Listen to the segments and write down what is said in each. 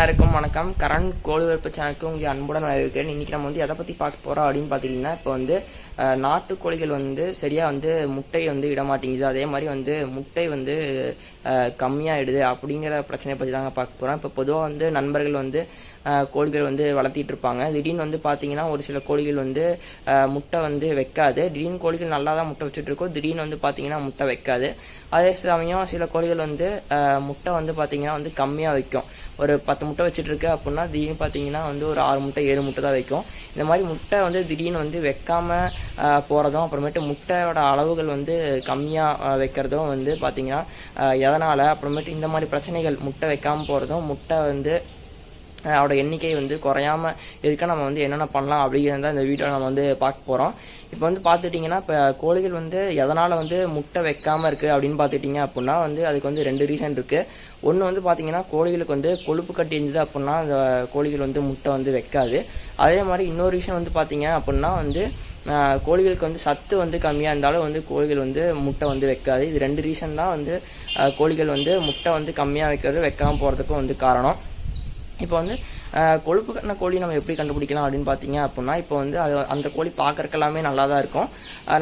எல்லாருக்கும் வணக்கம். கரண் கோழிவளர்ப்பு சேனலுக்கு உங்களை அன்புடன் வரவேற்கிறேன். இன்னைக்கு நம்ம வந்து எதை பற்றி பார்க்க போகிறோம் அப்படின்னு பார்த்தீங்கன்னா இப்போ வந்து நாட்டுக்கோழிகள் நாட்டு கோழிகள் வந்து சரியாக வந்து முட்டை வந்து இட மாட்டேங்குது அதே மாதிரி வந்து முட்டை வந்து கம்மியாகிடுது அப்படிங்கிற பிரச்சனையை பற்றி தாங்க பார்க்க போகிறோம் இப்போ பொதுவாக வந்து நண்பர்கள் வந்து கோழிகள் வந்து வளர்த்திட்டு இருப்பாங்க. திடீர்னு வந்து பார்த்தீங்கன்னா ஒரு சில கோழிகள் வந்து முட்டை வந்து வைக்காது. திடீர்னு கோழிகள் நல்லா தான் முட்டை வச்சுட்ருக்கோம் திடீர்னு வந்து பார்த்தீங்கன்னா முட்டை வைக்காது. அதே சமயம் சில கோழிகள் வந்து முட்டை வந்து பார்த்தீங்கன்னா வந்து கம்மியாக வைக்கும். ஒரு பத்து முட்டை வச்சுட்ருக்கு அப்படின்னா திடீர்னு பார்த்தீங்கன்னா வந்து ஒரு ஆறு முட்டை ஏழு முட்டை தான் வைக்கும். இந்த மாதிரி முட்டை வந்து திடீர்னு வந்து வைக்காமல் போகிறதும் அப்புறமேட்டு முட்டையோட அளவுகள் வந்து கம்மியாக வைக்கிறதும் வந்து பார்த்தீங்கன்னா எதனால் அப்புறமேட்டு இந்த மாதிரி பிரச்சனைகள் முட்டை வைக்காமல் போகிறதும் முட்டை வந்து அதோட எண்ணிக்கை வந்து குறையாம இருக்க நம்ம வந்து என்னென்ன பண்ணலாம் அப்படிங்கிறத இந்த வீடியோவில் நம்ம வந்து பார்க்க போகிறோம் இப்போ வந்து பார்த்துட்டிங்கன்னா இப்போ கோழிகள் வந்து எதனால் வந்து முட்டை வைக்காமல் இருக்குது அப்படின்னு பார்த்துட்டிங்க அப்படின்னா வந்து அதுக்கு வந்து ரெண்டு ரீசன் இருக்குது ஒன்று வந்து பார்த்தீங்கன்னா கோழிகளுக்கு வந்து கொழுப்பு கட்டி இருந்தது அப்படின்னா அந்த கோழிகள் வந்து முட்டை வந்து வைக்காது. அதே மாதிரி இன்னொரு ரீசன் வந்து பார்த்தீங்க அப்படின்னா வந்து கோழிகளுக்கு வந்து சத்து வந்து கம்மியாக இருந்தாலும் வந்து கோழிகள் வந்து முட்டை வந்து வைக்காது. இது ரெண்டு ரீசன் தான் வந்து கோழிகள் வந்து முட்டை வந்து கம்மியாக வைக்கிறது வைக்காமல் போகிறதுக்கும் வந்து காரணம். இப்போ வந்து கொழுப்பு கண்ண கோழி நம்ம எப்படி கண்டுபிடிக்கலாம் அப்படின்னு பார்த்தீங்க அப்படின்னா இப்போ வந்து அது அந்த கோழி பார்க்கறக்கு எல்லாமே நல்லா தான் இருக்கும்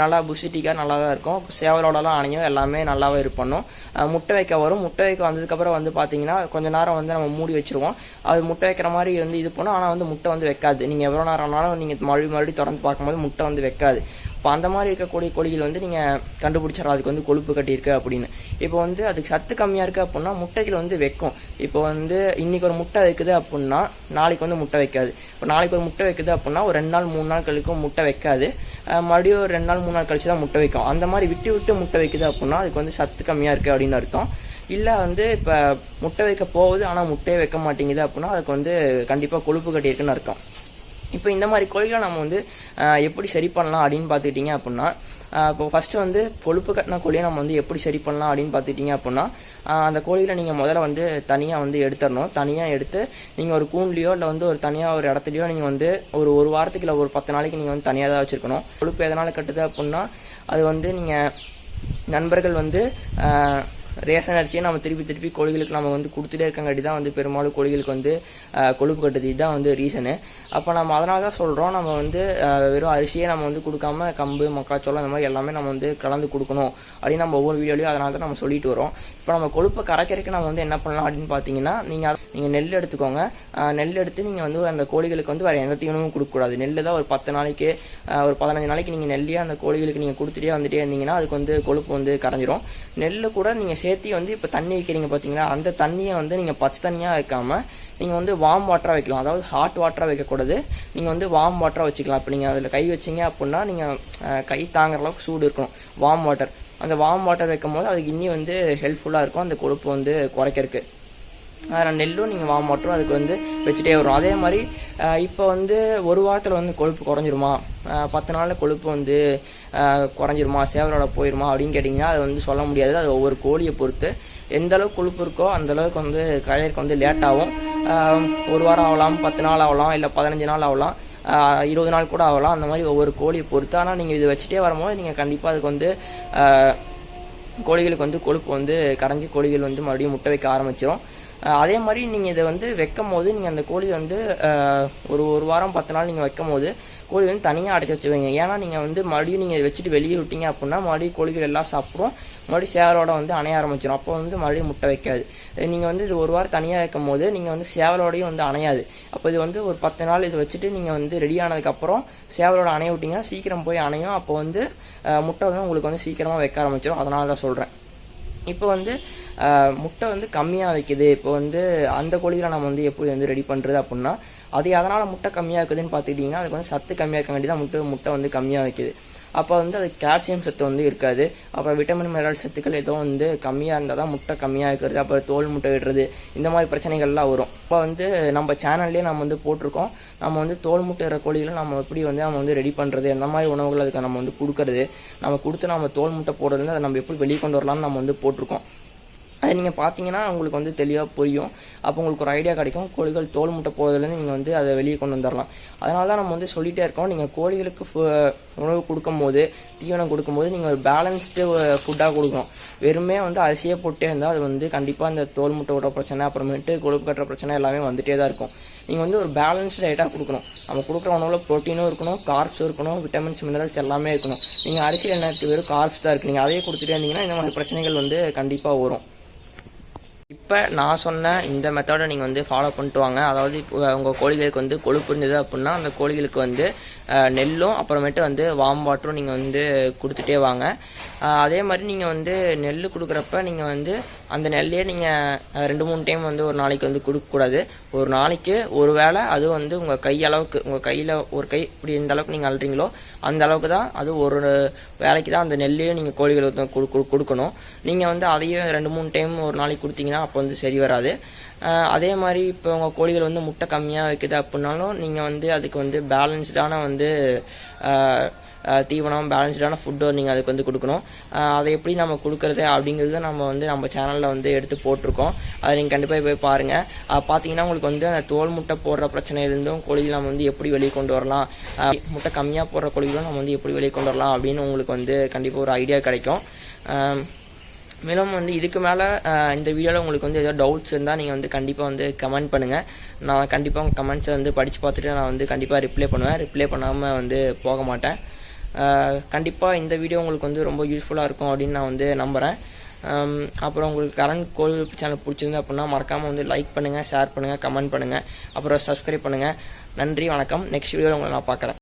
நல்லா புசிட்டிக்காக நல்லா தான் இருக்கும். சேவலோடலாம் அணையும் எல்லாமே நல்லாவே இது பண்ணும். முட்டை வைக்க வரும். முட்டை வைக்க வந்ததுக்கப்புறம் வந்து பார்த்தீங்கன்னா கொஞ்ச நேரம் வந்து நம்ம மூடி வச்சுருவோம். அது முட்டை வைக்கிற மாதிரி வந்து இது பண்ணும். ஆனால் வந்து முட்டை வந்து வைக்காது. நீங்கள் எவ்வளோ நேரம் ஆனாலும் நீங்கள் மறுபடியும் மறுபடியும் திறந்து பார்க்கும்போது முட்டை வந்து வைக்காது. இப்போ அந்த மாதிரி இருக்கக்கூடிய கோழிகள் வந்து நீங்கள் கண்டுபிடிச்சிடலாம். அதுக்கு வந்து கொழுப்பு கட்டியிருக்கு அப்படின்னு. இப்போ வந்து அதுக்கு சத்து கம்மியாக இருக்குது அப்படின்னா முட்டைகள் வந்து வைக்கும். இப்போ வந்து இன்றைக்கி ஒரு முட்டை வைக்குது அப்படின்னா நாளைக்கு வந்து முட்டை வைக்காது. இப்போ நாளைக்கு ஒரு முட்டை வைக்குது அப்படின்னா ஒரு ரெண்டு நாள் மூணு நாள் கழிக்கும் முட்டை வைக்காது. மறுபடியும் ஒரு ரெண்டு நாள் மூணு நாள் கழிச்சு தான் முட்டை வைக்கும். அந்த மாதிரி விட்டு விட்டு முட்டை வைக்குது அப்படின்னா அதுக்கு வந்து சத்து கம்மியாக இருக்குது அப்படின்னு அர்த்தம். இல்லை வந்து இப்போ முட்டை வைக்க போகுது ஆனால் முட்டையே வைக்க மாட்டேங்குது அப்படின்னா அதுக்கு வந்து கண்டிப்பாக கொழுப்பு கட்டியிருக்குன்னு அர்த்தம். இப்போ இந்த மாதிரி கோழிகளை நம்ம வந்து எப்படி சரி பண்ணலாம் அப்படின்னு பார்த்துக்கிட்டிங்க அப்படின்னா இப்போ ஃபஸ்ட்டு வந்து கொழுப்பு கட்டின கோழியை நம்ம வந்து எப்படி சரி பண்ணலாம் அப்படின்னு பார்த்துக்கிட்டிங்க அப்படின்னா அந்த கோழியில் நீங்கள் முதல்ல வந்து தனியாக வந்து எடுத்துடணும். தனியாக எடுத்து நீங்கள் ஒரு கூண்லேயோ இல்லை வந்து ஒரு தனியாக ஒரு இடத்துலையோ நீங்கள் வந்து ஒரு ஒரு வாரத்துக்கு இல்லை ஒரு பத்து நாளைக்கு நீங்கள் வந்து தனியாக தான் வச்சுருக்கணும். கொழுப்பு எதனால் கட்டுது அப்படின்னா அது வந்து நீங்கள் நண்பர்கள் வந்து ரேஷன் அரிசியை நம்ம திருப்பி திருப்பி கோழிகளுக்கு நம்ம வந்து கொடுத்துட்டே இருக்கங்காட்டி தான் வந்து பெரும்பாலும் கோழிகளுக்கு வந்து கொழுப்பு கட்டுது இதுதான் வந்து ரீசனு அப்போ நம்ம அதனால தான் சொல்கிறோம் நம்ம வந்து வெறும் அரிசியே நம்ம வந்து கொடுக்காம கம்பு மக்காச்சோளம் இந்த மாதிரி எல்லாமே நம்ம வந்து கலந்து கொடுக்கணும் அப்படின்னு நம்ம ஒவ்வொரு வீடியோலையும் அதனால தான் நம்ம சொல்லிட்டு வரோம் இப்போ நம்ம கொழுப்பை கரைக்கிறதுக்கு நம்ம வந்து என்ன பண்ணலாம் அப்படின்னு பார்த்தீங்கன்னா நீங்கள் நீங்கள் நெல் எடுத்துக்கோங்க. நெல் எடுத்து நீங்கள் வந்து அந்த கோழிகளுக்கு வந்து வேறு எந்த தீவனமும் கொடுக்கக்கூடாது. நெல் தான் ஒரு பத்து நாளைக்கு ஒரு பதினஞ்சு நாளைக்கு நீங்கள் நெல்லையே அந்த கோழிகளுக்கு நீங்கள் கொடுத்துட்டே வந்துட்டே இருந்தீங்கன்னா அதுக்கு வந்து கொழுப்பு வந்து கரைஞ்சிரும். நெல் கூட நீங்கள் சேர்த்தி வந்து இப்போ தண்ணி வைக்கிறீங்க பார்த்தீங்களா அந்த தண்ணியை வந்து நீங்கள் பச்சை தண்ணியாக வைக்காமல் நீங்கள் வந்து வார்ம் வாட்டராக வைக்கலாம். அதாவது ஹாட் வாட்டராக வைக்கக்கூடாது. நீங்கள் வந்து வார்ம் வாட்டராக வச்சுக்கலாம். இப்போ நீங்கள் அதில் கை வச்சீங்க அப்படின்னா நீங்கள் கை தாங்குற அளவுக்கு சூடு இருக்கணும். வார்ம் வாட்டர் அந்த வார்ம் வாட்டர் வைக்கும் போது அதுக்கு இன்னி வந்து ஹெல்ப்ஃபுல்லாக இருக்கும். அந்த கொழுப்பு வந்து குறைக்கிறதுக்கு. நெல்லும் நீங்கள் வாங்க மாட்டோம். அதுக்கு வந்து வச்சுட்டே வரும் அதே மாதிரி இப்போ வந்து ஒரு வாரத்தில் வந்து கொழுப்பு குறைஞ்சிருமா? பத்து நாளில் கொழுப்பு வந்து குறைஞ்சிருமா? சேவலோட போயிருமா? அப்படின்னு கேட்டிங்கன்னா அது வந்து சொல்ல முடியாது. அது ஒவ்வொரு கோழியை பொறுத்து எந்த அளவுக்கு கொழுப்பு இருக்கோ அந்த அளவுக்கு வந்து கரையறதுக்கு வந்து லேட்டாகும் ஒரு வாரம் ஆகலாம் பத்து நாள் ஆகலாம் இல்லை பதினஞ்சு நாள் ஆகலாம் இருபது நாள் கூட ஆகலாம். அந்த மாதிரி ஒவ்வொரு கோழியை பொறுத்து. ஆனால் நீங்கள் இது வச்சுட்டே வரும்போது நீங்கள் கண்டிப்பாக அதுக்கு வந்து கோழிகளுக்கு வந்து கொழுப்பு வந்து கரைஞ்சி கோழிகள் வந்து மறுபடியும் முட்டை வைக்க ஆரம்பிச்சிடும் அதே மாதிரி நீங்கள் இதை வந்து வைக்கும் போது நீங்கள் அந்த கோழி வந்து ஒரு ஒரு வாரம் பத்து நாள் நீங்கள் வைக்கும் போது கோழி வந்து தனியாக அடைச்சி வச்சுருவீங்க. ஏன்னா நீங்கள் வந்து மறுபடியும் நீங்கள் வச்சுட்டு வெளியே விட்டீங்க அப்படின்னா மறுபடியும் கோழிகள் எல்லாம் சாப்பிடும். மறுபடியும் சேவலோட வந்து அணைய ஆரம்பிச்சிடும் அப்போ வந்து மறுபடியும் முட்டை வைக்காது. நீங்கள் வந்து இது ஒரு வாரம் தனியாக வைக்கும் போது நீங்கள் வந்து சேவலோடையும் வந்து அணையாது. அப்போ இது வந்து ஒரு பத்து நாள் இது வச்சுட்டு நீங்கள் வந்து ரெடி ஆனதுக்கப்புறம் சேவலோட அணைய விட்டிங்கன்னா சீக்கிரம் போய் அணையும். அப்போ வந்து முட்டை வந்து உங்களுக்கு வந்து சீக்கிரமாக வைக்க ஆரம்பிச்சிடும் அதனால தான் சொல்கிறேன் இப்போ வந்து முட்டை வந்து கம்மியாக வைக்குது. இப்போ வந்து அந்த கோழிகளை நம்ம வந்து எப்படி வந்து ரெடி பண்ணுறது அப்படின்னா அது அதனால் முட்டை கம்மியாக இருக்குதுன்னு பார்த்துக்கிட்டிங்கன்னா அதுக்கு வந்து சத்து கம்மியாக இருக்க வேண்டியதான் முட்டை முட்டை வந்து கம்மியாக வைக்குது. அப்போ வந்து அது கால்சியம் சத்து வந்து இருக்காது. அப்புறம் விட்டமின் மினரல் சத்துக்கள் ஏதோ வந்து கம்மியாக இருந்தால் தான் முட்டை கம்மியாக இருக்கிறது. அப்புறம் தோல் முட்டை விடுறது இந்த மாதிரி பிரச்சனைகள்லாம் வரும். இப்போ வந்து நம்ம சேனல்லே நம்ம வந்து போட்டிருக்கோம். நம்ம வந்து தோல் முட்டை இடுற கோழிகளை நம்ம எப்படி வந்து நம்ம வந்து ரெடி பண்ணுறது அந்த மாதிரி உணவுகள் அதுக்கு நம்ம வந்து கொடுக்கறது? நம்ம கொடுத்து நம்ம தோல் முட்டை போடுறது அதை நம்ம எப்படி வெளியே கொண்டு வரலாம்னு நம்ம வந்து போட்டிருக்கோம். அதை நீங்கள் பார்த்தீங்கன்னா உங்களுக்கு வந்து தெளிவாக புரியும். அப்போ உங்களுக்கு ஒரு ஐடியா கிடைக்கும். கோழிகள் தோல் முட்டை போகிறதுலேருந்து நீங்கள் வந்து அதை வெளியே கொண்டு வந்துடலாம் அதனால தான் நம்ம வந்து சொல்லிகிட்டே இருக்கோம். நீங்கள் கோழிகளுக்கு ஃபு- உணவு கொடுக்கும்போது தீவனம் கொடுக்கும்போது நீங்கள் ஒரு பேலன்ஸ்டு ஃபுட்டாக கொடுக்கணும். வெறுமே வந்து அரிசியே போட்டே இருந்தால் அது வந்து கண்டிப்பாக அந்த தோல் முட்டை விட பிரச்சனை அப்புறமேட்டு கொழுப்பு கட்டுற பிரச்சனை எல்லாமே வந்துட்டே தான் இருக்கும். நீங்கள் வந்து ஒரு பேலன்ஸ்டு டயட்டாக கொடுக்கணும். நம்ம கொடுக்குற உணவில் ப்ரோட்டீனும் இருக்கணும் கார்ப்ஸும் இருக்கணும் விட்டமின்ஸ் மினரல்ஸ் எல்லாமே இருக்கணும். நீங்கள் அரிசியில் என்ன இருக்குது வெறும் கார்ப்ஸ் தான் இருக்குது நீங்கள் அதையே கொடுத்துட்டே இருந்தீங்கன்னா இந்த மாதிரி பிரச்சனைகள் வந்து கண்டிப்பாக வரும். இப்போ நான் சொன்ன இந்த மெத்தடை நீங்கள் வந்து ஃபாலோ பண்ணிட்டு வாங்க. அதாவது இப்போ உங்கள் கோழிகளுக்கு வந்து கொழுப்பு இருந்தது அப்படின்னா அந்த கோழிகளுக்கு வந்து நெல்லும் அப்புறமேட்டு வந்து வாம் வாட்டரும் நீங்கள் வந்து கொடுத்துட்டே வாங்க. அதே மாதிரி நீங்கள் வந்து நெல் கொடுக்குறப்ப நீங்கள் வந்து அந்த நெல்லையே நீங்கள் ரெண்டு மூணு டைம் வந்து ஒரு நாளைக்கு வந்து கொடுக்கக்கூடாது ஒரு நாளைக்கு ஒரு வேளை அது வந்து உங்கள் கை அளவுக்கு உங்கள் கையில் ஒரு கை இப்படி இந்த அளவுக்கு நீங்கள் அழுறீங்களோ அந்த அளவுக்கு தான் அது ஒரு வேலைக்கு தான் அந்த நெல்லையும் நீங்கள் கோழிகளுக்கு கொடு- கொடுக்கணும். நீங்கள் வந்து அதையும் ரெண்டு மூணு டைம் ஒரு நாளைக்கு கொடுத்தீங்கன்னா அப்போ வந்து சரி வராது. அதே மாதிரி இப்போ உங்கள் கோழிகள் வந்து முட்டை கம்மியாக வைக்குது அப்படின்னாலும் நீங்கள் வந்து அதுக்கு வந்து பேலன்ஸ்டான வந்து தீவனம் பேலன்ஸ்டான ஃபுட்டோ நீங்கள் அதுக்கு வந்து கொடுக்கணும். அதை எப்படி நம்ம கொடுக்கறது அப்படிங்கிறத நம்ம வந்து நம்ம சேனலில் வந்து எடுத்து போட்டிருக்கோம். அதை நீங்கள் கண்டிப்பாக போய் பாருங்கள் பார்த்தீங்கன்னா உங்களுக்கு வந்து அந்த தோல் முட்டை போடுற பிரச்சனையிலிருந்தும் கோழிகள் நம்ம வந்து எப்படி வெளியே கொண்டு வரலாம்? முட்டை கம்மியாக போடுற கோழிகளும் நம்ம வந்து எப்படி வெளியே கொண்டு வரலாம் அப்படின்னு உங்களுக்கு வந்து கண்டிப்பாக ஒரு ஐடியா கிடைக்கும். மேலும் வந்து இதுக்கு மேலே இந்த வீடியோவில் உங்களுக்கு வந்து ஏதாவது டவுட்ஸ் இருந்தால் நீங்கள் வந்து கண்டிப்பாக வந்து கமெண்ட் பண்ணுங்கள் நான் கண்டிப்பாக உங்கள் கமெண்ட்ஸை வந்து படித்து பார்த்துட்டு நான் வந்து கண்டிப்பாக ரிப்ளை பண்ணுவேன். ரிப்ளை பண்ணாமல் வந்து போக மாட்டேன். கண்டிப்பாக இந்த வீடியோ உங்களுக்கு வந்து ரொம்ப யூஸ்ஃபுல்லாக இருக்கும் அப்படின்னு நான் வந்து நம்புகிறேன் அப்புறம் உங்களுக்கு கரண்ட் கோல் சேனல் பிடிச்சிருந்து அப்படின்னா மறக்காமல் வந்து லைக் பண்ணுங்கள் ஷேர் பண்ணுங்கள் கமெண்ட் பண்ணுங்கள் அப்புறம் சப்ஸ்கிரைப் பண்ணுங்கள் நன்றி வணக்கம். நெக்ஸ்ட் வீடியோவில் உங்களை நான் பார்க்குறேன்.